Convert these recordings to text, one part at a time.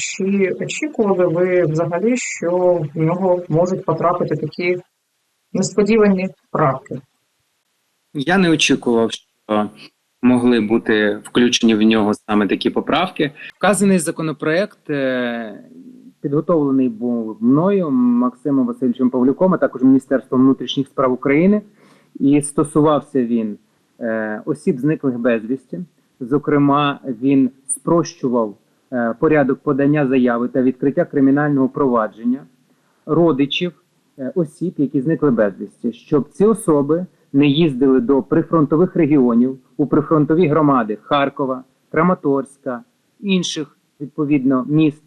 Чи очікували ви взагалі, що в нього можуть потрапити такі несподівані правки? Я не очікував, що могли бути включені в нього саме такі поправки. Вказаний законопроект е, підготовлений був мною, Максимом Васильовичем Павлюком, а також Міністерством внутрішніх справ України, і стосувався він е, осіб зниклих безвісті. Зокрема, він спрощував порядок подання заяви та відкриття кримінального провадження родичів е, осіб, які зникли безвісті, щоб ці особи не їздили до прифронтових регіонів у прифронтові громади Харкова, Краматорська, інших відповідно міст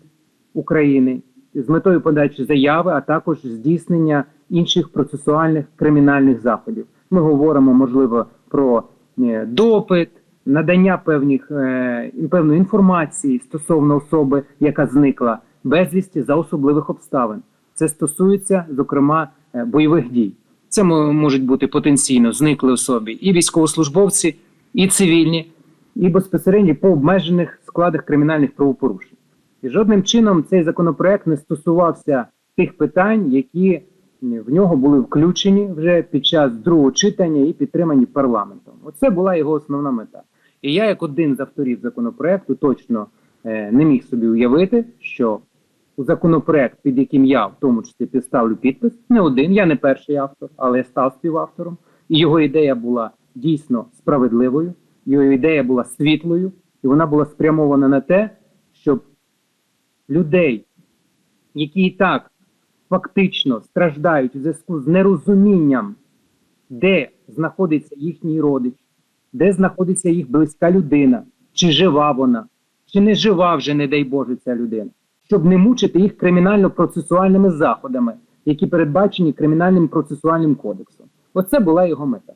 України з метою подачі заяви, а також здійснення інших процесуальних кримінальних заходів. Ми говоримо, можливо, про е, допит, надання певних е, певної інформації стосовно особи, яка зникла безвісті за особливих обставин. Це стосується, зокрема, е, бойових дій. Це можуть бути потенційно зникли особи і військовослужбовці, і цивільні, і безпосередньо по обмежених складах кримінальних правопорушень. І жодним чином цей законопроект не стосувався тих питань, які в нього були включені вже під час другого читання і підтримані парламентом. Оце була його основна мета. І я, як один з авторів законопроекту, точно е, не міг собі уявити, що законопроект, під яким я в тому числі підставлю підпис, не один, я не перший автор, але я став співавтором. І його ідея була дійсно справедливою, його ідея була світлою, і вона була спрямована на те, щоб людей, які і так фактично страждають у зв'язку з нерозумінням, де знаходиться їхній родич, де знаходиться їх близька людина, чи жива вона, чи не жива вже, не дай Боже, ця людина, щоб не мучити їх кримінально-процесуальними заходами, які передбачені кримінальним процесуальним кодексом. Оце була його мета.